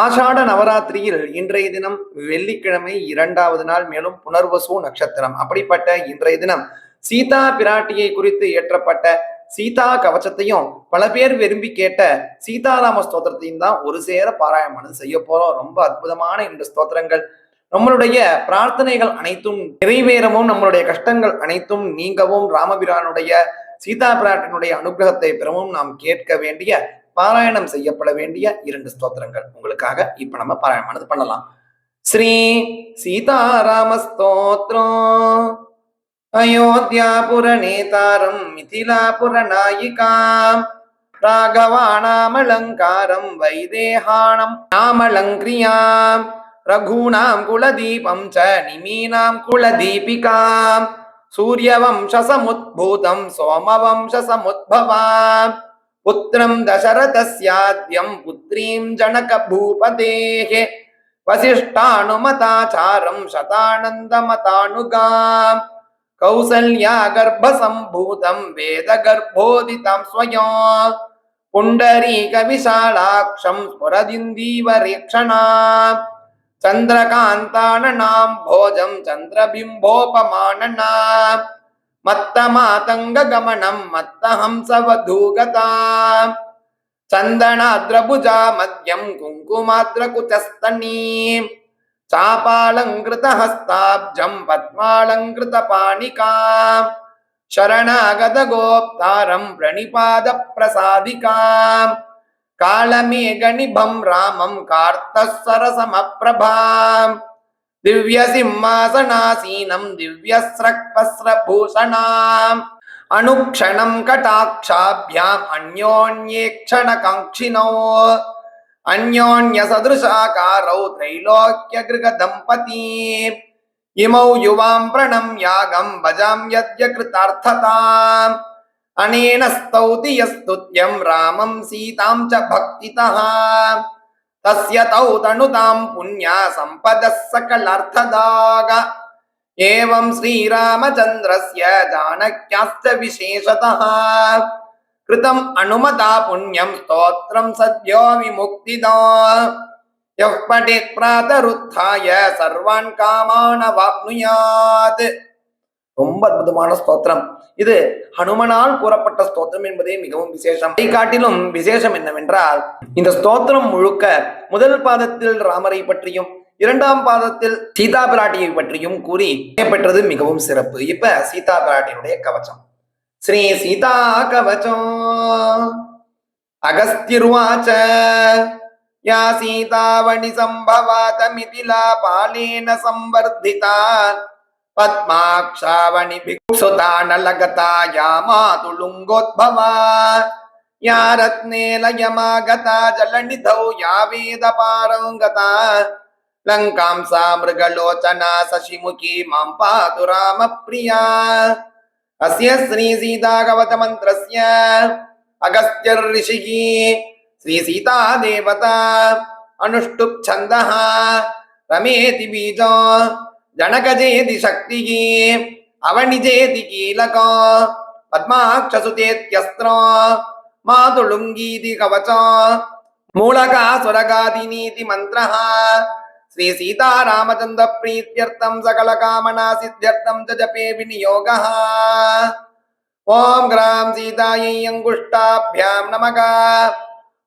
ஆஷாட நவராத்திரியில் இன்றைய தினம் வெள்ளிக்கிழமை இரண்டாவது நாள் மேலும் புனர்வசு நட்சத்திரம். அப்படிப்பட்ட இன்றைய தினம் சீதா பிராட்டியை குறித்து இயற்றப்பட்ட சீதா கவச்சத்தையும் பல பேர் விரும்பி கேட்ட சீதாராம ஸ்தோத்திரத்தையும் தான் ஒரு சேர பாராயணம் செய்ய போறோம். ரொம்ப அற்புதமான இந்த ஸ்தோத்திரங்கள். நம்மளுடைய பிரார்த்தனைகள் அனைத்தும் நிறைவேறவும் நம்மளுடைய கஷ்டங்கள் அனைத்தும் நீங்கவும் ராமபிரானுடைய சீதா பிராட்டினுடைய அனுகிரகத்தை பெறவும் நாம் கேட்க வேண்டிய பாராயணம் செய்யப்பட வேண்டிய இரண்டு ஸ்தோத்திரங்கள். உங்களுக்காக இப்ப நம்ம பாராயணமானது பண்ணலாம். ஸ்ரீ சீதாராம ஸ்தோத்ரம் அயோத்தியாபுர நேதாரம் மிதிலாபுர நாயிகாம் ராகவாணாமலங்காரம் வைதேகாணம் நாமலங்கிரியாம் ரகூணாம் குலதீபம் ச நிமீனாம் குலதீபிகாம் சூரியவம்சசமுத்பூதம் சோமவம்சசமுத்பவாம் புத்திரம் தசரதஸ்யாத்யம் புத்ரீம் ஜனக பூபதேः வசிஷ்டானுமதாச்சாரம் சதானந்தமதானுகாம் கௌசல்யா கர்ப்பசம்பூதம் வேத கர்ப்போதிதம் ஸ்வயம் புண்டரீக விஷாலாட்சம் ஸ்புரதிந்தீவரேக்ஷணா சந்திரகாந்தானனாம் போஜம் சந்திரபிம்போபமானனா மத்தமாதங்ககமனம் மத்தஹம்சவதூகதா. சந்தனாத்ரபுஜா மத்யம் குங்குமாத்ர குச்சஸ்தனீ சாபாலங்கிருத ஹஸ்தாப்ஜம் பத்மாலங்கிருத பாணிகா சரணாகத கோப்தாரம் பிரணிபாத பிரசாதிகா காலமேகனிபம் ராமம் கார்த்த சரசமப்பிரபாம் दिव्यसिंहासनासीनं दिव्यस्रक्पस्रभूषणाम् अनुक्षणं कटाक्षाभ्याम् अन्योन्येक्षणकाङ्क्षिणो अन्योन्यसदृशाकारौ त्रैलोक्यगृगदम्पती इमौ युवां प्रणम्यागं भजां यद्य कृतार्थताम् अनेन स्तौति यस्तुत्यं रामं सीतां च भक्तितः तस्य तौ तनुतां पुण्या सम्पदः सकलार्थदाग एवं श्रीरामचन्द्रस्य जानक्याश्च विशेषतः कृतम् अनुमता पुण्यं स्तोत्रं सद्यो विमुक्तिदा यः पठेत् प्रातरुत्थाय सर्वान् कामान् अवाप्नुयात् ரொம்ப அற்புதமான ஸ்தோத்திரம். இது ஹனுமனால் கூறப்பட்ட ஸ்தோத்திரம் என்பதே மிகவும் விசேஷம். இதை காட்டிலும் விசேஷம் என்னவென்றால் இந்த ஸ்தோத்திரம் முழுக்க முதல் பாதத்தில் ராமரை பற்றியும் இரண்டாம் பாதத்தில் சீதா பிராட்டியை பற்றியும் கூறி பெற்றது மிகவும் சிறப்பு. இப்ப சீதா பிராட்டியினுடைய கவச்சம் ஸ்ரீ சீதா கவச்சம் அகஸ்திருவாச்ச. யா சீதாவணி சம்பவாத மிதிலா பாலேன சம்வர்திதா पद्माक्षावणिभिक्सुतानलगता या मातुलुङ्गोद्भवा या रत्नेलयमागता जलनिधौ या वेदपारौ गता लङ्कां सा मृगलोचना शशिमुखी माँ पातु रामप्रिया अस्य श्रीसीतागवतमन्त्रस्य अगस्त्यर्षिः श्रीसीता देवता अनुष्टुप् छन्दः रमेति बीजो जनकजेति शक्तिः अवनिजेति कीलक, पद्माक्षसुतेत्यस्त्र, मातुलुङ्गीति कवच मूलका मूलकासुरगादिनीति मन्त्रः, श्री सीतारामचन्द्र प्रीत्यर्थं सकलकामना सिद्ध्यर्थं च जपे विनियोगः। ॐ ग्रां सीतायै अङ्गुष्टाभ्यां नमः।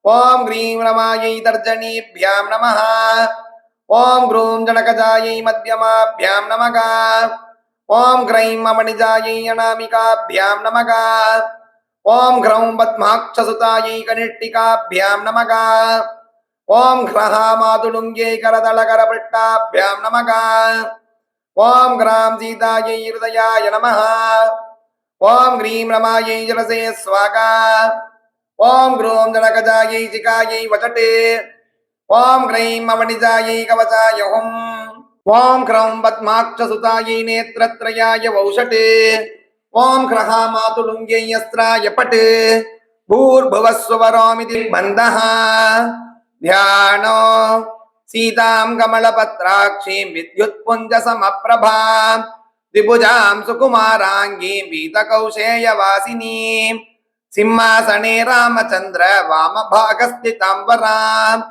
ॐ ग्रीं रमायै तर्जनीभ्यां नमः। ॐ ग्रूं जनकजायै मध्यमाभ्यां नमः। ॐ ग्रैं ममनिजायै अनामिकाभ्यां नमः। ॐ घ्रौं पद्माक्षसुतायै कनिष्ठिकाभ्यां नमः। ॐ ह्रः मातुलुङ्ग्यै करतलकरपृष्टाभ्यां नमः। ॐ ग्रां सीतायै हृदयाय नमः। ॐ ग्रीं रमायै जलसे स्वागा ॐ ग्रूं जनकजायै चिकायै वचटे ஓம் கிரைம் அவனிதாயை கவசாயோகம் ஓம் கிரௌம் பத்மாட்சசுதாயை நேத்திரத்ரயாய வௌஷட்டு. ஓம் கிரகா மாதுலுங்கை அஸ்திராய பட்டு. பூர்புவஸ்வரோமிதி பந்தஹ தியானோ சீதாம் கமலபத்ராட்சீம் வித்யுத் புஞ்ச சமப்பிரபாம் திபுஜாம் சுகுமாராங்கீம் வீதகௌசேய வாசினீம். சிம்மாசனே ராமச்சந்திர வாமபாகஸ்திதாம்பராம்.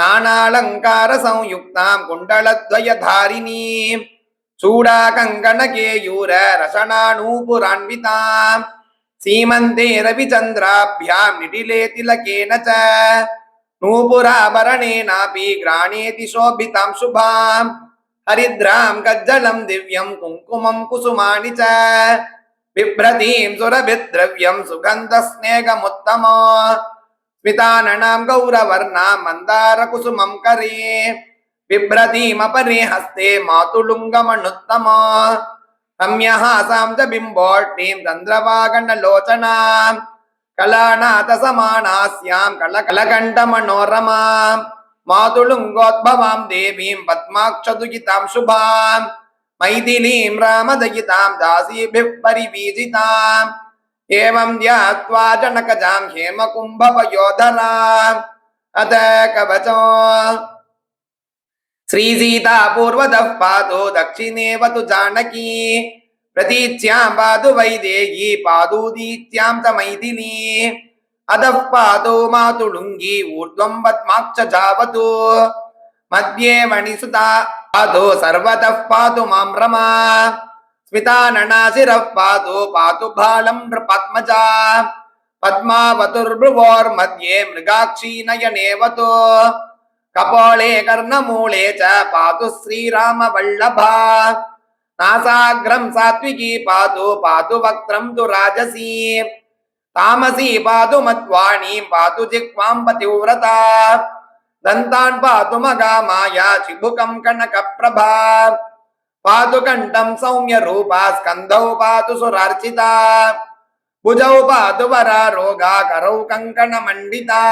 நானாலங்கார சம்யுக்தாம் குண்டலத்வயதாரிணீம் சூடா கங்கண கேயூர ரசனானூபுரான்விதாம். சீமந்தே ரவிச்சந்திராபியாம் நிடிலே திலகேன ச. நூபுராபரணேனாபி கிராணேதி சோபிதாம் சுபாம். ஹரித்ராம் கஜ்ஜலம் திவ்யம் குங்குமம் குசுமானி ச. बिभ्रतीं सुरभिद्रव्यं सुगन्धस्नेहमुत्तमा वितानणां गौरवर्णां मन्दारकुसुमं करे बिभ्रतीमपरे हस्ते मातुलुङ्गमणुत्तमा रम्यहासां च बिम्बोष्णीं चन्द्रवागणलोचनां कलानाथसमानास्यां कलकलकण्ठमनोरमां मातुलुङ्गोद्भवां देवीं पद्माक्षदुगितां शुभां मैथिलीं रामदयितां दासीभिः परिवीजिताम् పరివీజితాం ధ్యాత్వా జనకజాం హేమకుంభవయోధరాం అత కవచో శ్రీసీతా పూర్వదః పాతో దక్షిణేవతు జానకీ ప్రతీచ్యాం పాదు వైదేహీ పాదూదీత్యాం చ మైథిలీ అధః పాతో మాతులుంగి ఊర్ధ్వం పద్మాక్ష జావతు మధ్యే మణిసుతా పాతో సర్వతః పాదు మాం రమా स्मिताननासिरः पातु पातु बालं नृपद्मजा पद्मावतुर्भ्रुवोर्मध्ये मृगाक्षी नयनेवतो कपोले कर्णमूले च पातु श्रीरामवल्लभा नासाग्रं सात्विकी पातु पातु वक्त्रं तु राजसी तामसी पातु मत्वाणीं पातु जिह्वां पतिव्रता दन्तान् पातु मगा माया चिबुकं कनकप्रभा पातु कंठम सौम्य रूपा स्कंधौ पातु सुरार्चिता भुजौ पातु वरा रोगा करौ कंकण मंडिता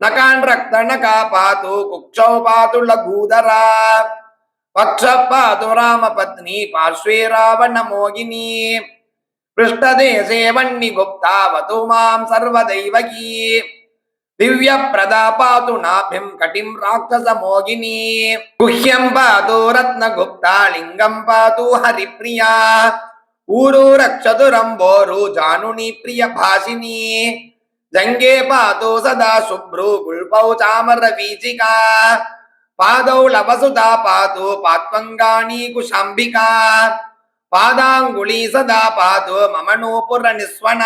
नकान रक्त नका पातु कुक्षौ पातु लघूधरा पक्ष पातु राम पत्नी पार्श्वे रावण मोगिनी पृष्ठदेशे वन्नि गुप्तावतु मां सर्वदैवकी దివ్య ప్రదా పాతు నాభిం కటిం రాక్షస మోగిని గుహ్యం పాతు రత్న గుప్తా లింగం పాతు హరిప్రియా ఊరు రక్షతు రంబోరు జానుని ప్రియ భాషిని జంగే పాతో సదా శుభ్రు గుల్పౌ చామర వీచికా పాదౌ లవసుతా పాతు పాత్వంగాణీ కుశాంబికా పాదాంగుళీ సదా పాతు మమ నూపుర నిస్వన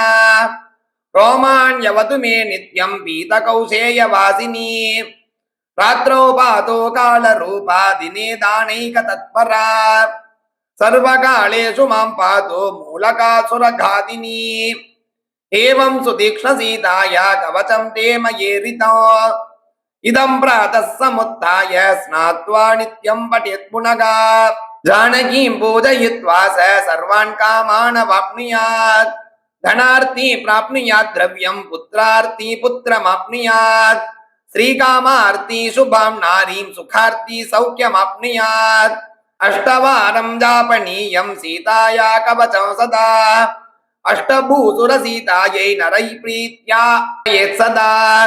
रोमाण्यवतु मे नित्यं पीतकौशेयवासिनी रात्रौ पातो कालरूपा दिने दानैकतत्परा सर्वकालेषु मां पातो मूलकासुरघातिनी एवं सुतीक्ष्णसीताया कवचं ते मयेरिता इदं प्रातः समुत्थाय स्नात्वा नित्यं पठेत् पुनगा जानकीं पूजयित्वा स सर्वान् कामान् वाप्नुयात् धनार्थी प्राप्नुयात् द्रव्यम पुत्रार्थी पुत्रमाप्नुयात्। श्रीकामार्थी शुभम नारी, सुखार्थी सौख्यमाप्नुयात्। अष्टवारं जापनीयं, सीताया कवचं सदा। अष्टभूसुरसीतायै नरै प्रीत्या येत् सदा।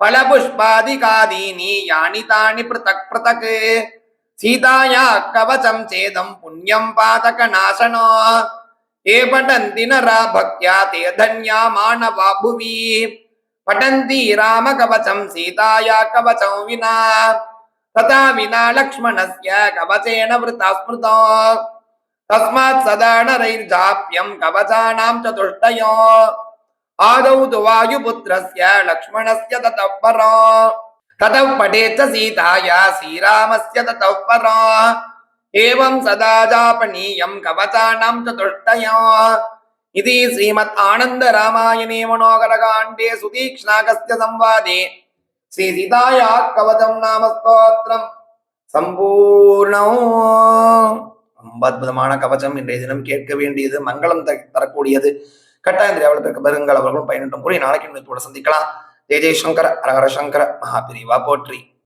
फल पुष्पादिकादीनि यानि तानि पृथक् पृथक्। सीताया कवचं चेदं पुण्यं पातकनाशनो। ஏ படந்தி நரா பக்தியா தே தன்யா மாணவா புவி படந்தி ராம கவசம் சீதாயா கவசம் வினா ததா வினா லக்ஷ்மணஸ்ய கவசேன விருத்தா ஸ்மிருதோ தஸ்மாத் சதா நரைர்ஜாப்யம் கவசானாம் சதுஷ்டயோ ஆதௌ து வாயுபுத்திரஸ்ய லக்ஷ்மணஸ்ய ததः பரோ ततः पठेत् सीताया श्रीरामस्य ततः परः। ஏவம் சதாஜாபனீயம் கவசானாம் சதுஷ்டயா இது ஸ்ரீமத் ஆனந்த ராமாயணே மனோகரகாண்டே சுதீக்ஷ்ணாகஸ்ய சம்வாதே ஸ்ரீ சீதாயா கவசம் நாம ஸ்தோத்திரம் சம்பூர்ணம் ரொம்ப அற்புதமான கவசம் இன்றைய தினம் கேட்க வேண்டியது மங்களம் தரக்கூடியது. கட்டாயம் திராவிடத்திற்கு பெருங்கள் அவர்களும் பயனிட்டும் கூறி நாளைக்கு கூட சந்திக்கலாம். ஜெய் ஜெய்சங்கர ஹரஹர சங்கர மகாபிரிவா போற்றி.